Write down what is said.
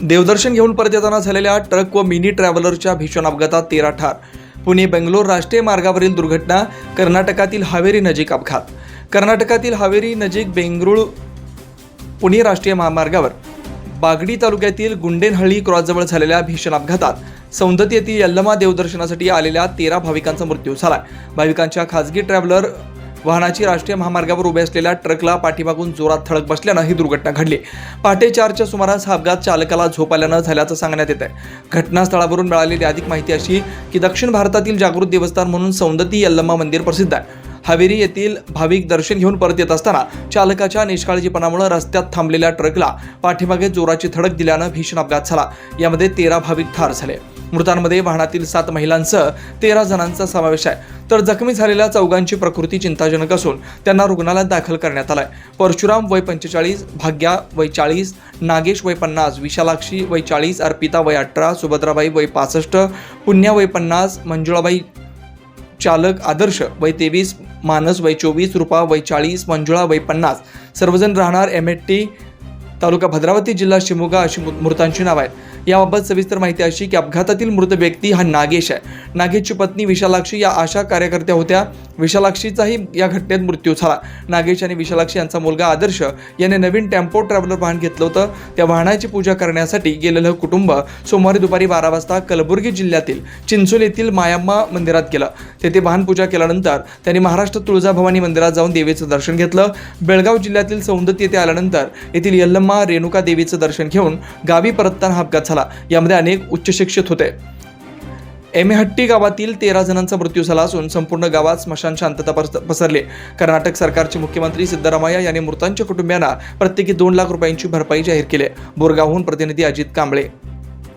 देवदर्शन घेऊन परत येताना झालेल्या ट्रक व मिनी ट्रॅव्हलरच्या भीषण अपघातात तेरा ठार. पुणे बेंगलोर राष्ट्रीय मार्गावरील दुर्घटना कर्नाटकातील हावेरी नजीक अपघात. कर्नाटकातील हावेरी नजीक बेंगळुरू पुणे राष्ट्रीय महामार्गावर. बागडी तालुक्यातील गुंडेनहळ्ळी क्रॉसजवळ झालेल्या भीषण अपघातात. सौंदती येथील यल्लमा देवदर्शनासाठी आलेल्या तेरा भाविकांचा मृत्यू झाला भाविकांच्या खासगी ट्रॅव्हलर वाहनाची राष्ट्रीय महामार्गावर उभे असलेल्या ट्रकला पाठीमागून जोरात धडक बसल्यानं ही दुर्घटना घडली. पहाटे चारच्या सुमारास हा अपघात चालकाला झोप आल्यानं झाल्याचं सांगण्यात येत आहे घटनास्थळावरून मिळालेली अधिक माहिती अशी की दक्षिण भारतातील जागृत देवस्थान म्हणून सौंदती यल्लम्मा मंदिर प्रसिद्ध आहे. हवेरी येथील भाविक दर्शन घेऊन परत येत असताना चालकाच्या निष्काळजीपणामुळे रस्त्यात थांबलेल्या ट्रकला पाठीमागे जोराची धडक दिल्यानं भीषण अपघात झाला. यामध्ये तेरा भाविक ठार झाले. मृतांमध्ये वाहनातील सात महिलांसह तेरा जणांचा समावेश आहे. तर जखमी झालेल्या चौघांची प्रकृती चिंताजनक असून त्यांना रुग्णालयात दाखल करण्यात आलाय. परशुराम वय पंचेचाळीस भाग्या वय चाळीस नागेश वय पन्नास विशालाक्षी वय चाळीस अर्पिता वय अठरा सुभद्राबाई वय पासष्ट पुण्या वय पन्नास मंजुळाबाई चालक आदर्श वय तेवीस मानस वय चोवीस रुपा वय चाळीस मंजुळा वय पन्नास. सर्वजण राहणार एम टी तालुका भद्रावती जिल्हा शिमोगा अशी मृ- मृतांची नाव आहेत. याबाबत सविस्तर माहिती अशी की अपघातातील मृत व्यक्ती हा नागेश आहे. नागेशची पत्नी विशालाक्षी या आशा कार्यकर्त्या होत्या. विशालाक्षीचाही या घटनेत मृत्यू झाला. नागेश आणि विशालाक्षी यांचा मुलगा आदर्श याने नवीन टेम्पो ट्रॅव्हलर वाहन घेतलं होतं. त्या वाहनाची पूजा करण्यासाठी गेलेलं कुटुंब सोमवारी दुपारी बारा वाजता कलबुर्गी जिल्ह्यातील चिंचोल येथील मायाम्मा मंदिरात गेलं. तेथे वाहन पूजा केल्यानंतर त्यांनी महाराष्ट्र तुळजाभवानी मंदिरात जाऊन देवीचं दर्शन घेतलं. बेळगाव जिल्ह्यातील सौंदती येथे आल्यानंतर येथील यल्लम्मा रेणुका देवीचं दर्शन घेऊन गावी परतताना हा अपघात झाला. यामध्ये अनेक उच्च शिक्षित होते. एमेहट्टी गावातील तेरा जणांचा मृत्यू झाला असून संपूर्ण गावात स्मशान शांतता पस- पसरली. कर्नाटक सरकारचे मुख्यमंत्री सिद्धरामय्या यांनी मृतांच्या कुटुंबियांना प्रत्येकी दोन लाख रुपयांची भरपाई जाहीर केली. बोरगावहून प्रतिनिधी अजित कांबळे.